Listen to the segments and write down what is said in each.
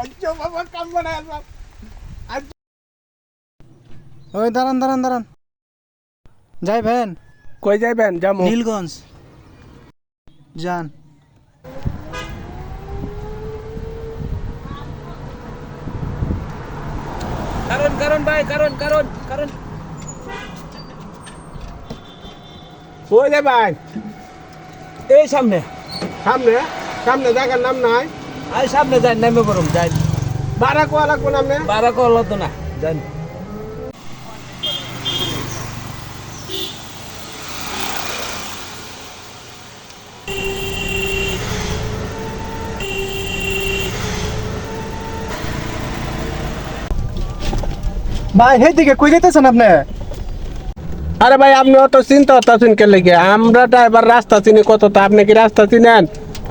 আচ্ছা বাবা কাম বানায় ওই দাঁড়ান দাঁড়ান দাঁড়ান। যাই ভ্যান কই যাইবেন যামু। নীলগঞ্জ। যান। কারণ কারণ ভাই কারণ কারণ কারণ। কই যাবেন এই সামনে। সামনে? সামনে জায়গার নাম নাই? আই সামনে যাই নামে বরং যাই বারা কোয়া লাগবো নামে বারা করল তো না যাই ভাই সেই দিকে কই যেতেছেন আপনি? আরে ভাই আপনি অত চিন্তা হতাছেন কে? লেগে আমরা ড্রাইভার রাস্তা চিনি কত তা আপনি কি রাস্তা চিনেন?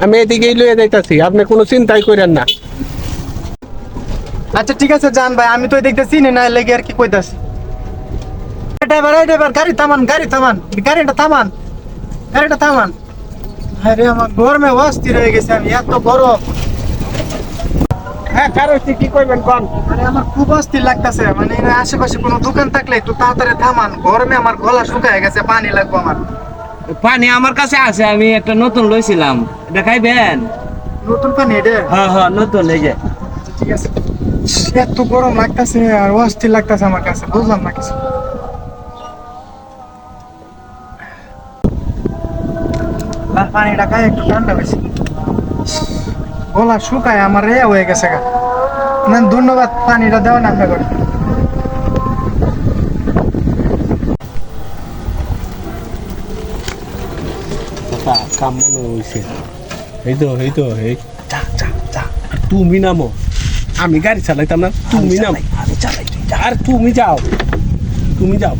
আমি এদিকেই লইয়ে যাইতাছি আপনি কোনো চিন্তাই করেন না। আচ্ছা ঠিক আছে যান ভাই আমি তো দেখতেছি না লেগে আর কি কইতাছি। ড্রাইভার এই ড্রাইভার গাড়ি থামান গাড়ি থামান গাড়িটা থামান গাড়িটা থামান। আরে আমার গরমে অস্থির হয়ে গেছে আমি এত গরম। হ্যাঁ কারও কি কইবেন কোন? মানে আমার খুব অস্থির লাগতেছে মানে এর আশেপাশে কোনো দোকান থাকলে একটু তাড়াতাড়ি থামান গরমে আমার গলা শুকায় গেছে পানি লাগবে আমার। পানি আমার কাছে আছে আমি একটা নতুন লইছিলাম। এটা খাইবেন নতুন পানি এটা? হ্যাঁ হ্যাঁ নতুন এই যে। ঠিক আছে। এত গরম লাগতেছে আর অস্থির লাগতেছে আমার কাছে বুঝলাম না কিছু। পানিটা খাই একটু ঠান্ডা হয়েছে গলা শুকায় আমার এ হয়ে গেছে গা। না ধন্যবাদ পানিটা দেওয়া না আপনার কাম মনে হয়েছে এই তো এই তো এই। যা যা যা। আর তুমি নামো। আমি গাড়ি চালাইতাম না। তুমি নাম। আমি চালাই আর তুমি যাও। তুমি যাও।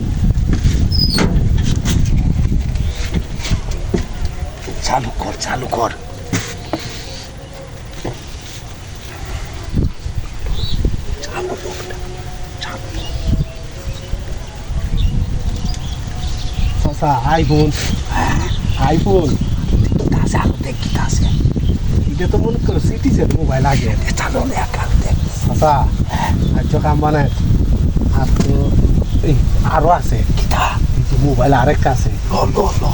চালু কর চালু কর। IPhone iPhone. তাছে আলো দেখ কি এটা তো মনে করো সিটিজেন মোবাইল আগে। চালু নে কাল দেখ চাচা আজ কাম মানে? আর তো এই আরও আছে। কিটা এই যে মোবাইল আরেকটা আছে। লো লো লো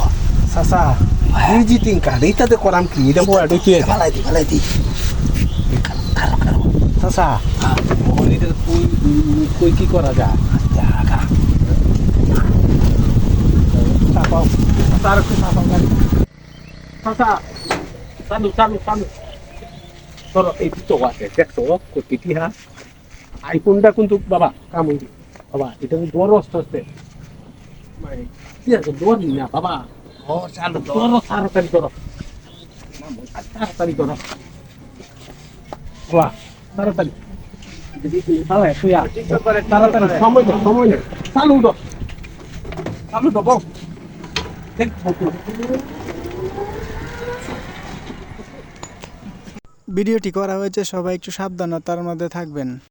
চাচা ভিজিটিং কার্ড এইটাতে করাম কি? এটা মোবাইলটা কি ফালাই দি ফালাই দি। কারও কারও এটা কই কই কি করা যায়? জাগা চাপাও। চাচা আর একটু চাপাও চাচা চালু চালু চালু ধরো এই তো আছে দেখছ কোটি হ্যাঁ আইফোনটা কিন্তু বাবা কাম হইবে বাবা এটা কিন্তু বড় অস্ত আছে মানে কি আছে দৌড় না বাবা ও চালু তো ধরো তাড়াতাড়ি ধরো তাড়াতাড়ি ধরো বাবা তাড়াতাড়ি তাড়াতাড়ি সময় দাও সময় নেই চালু দাও চালু দাও বল দেখ ভিডিওটি করা হয়েছে সবাই একটু সাবধানতার মধ্যে থাকবেন।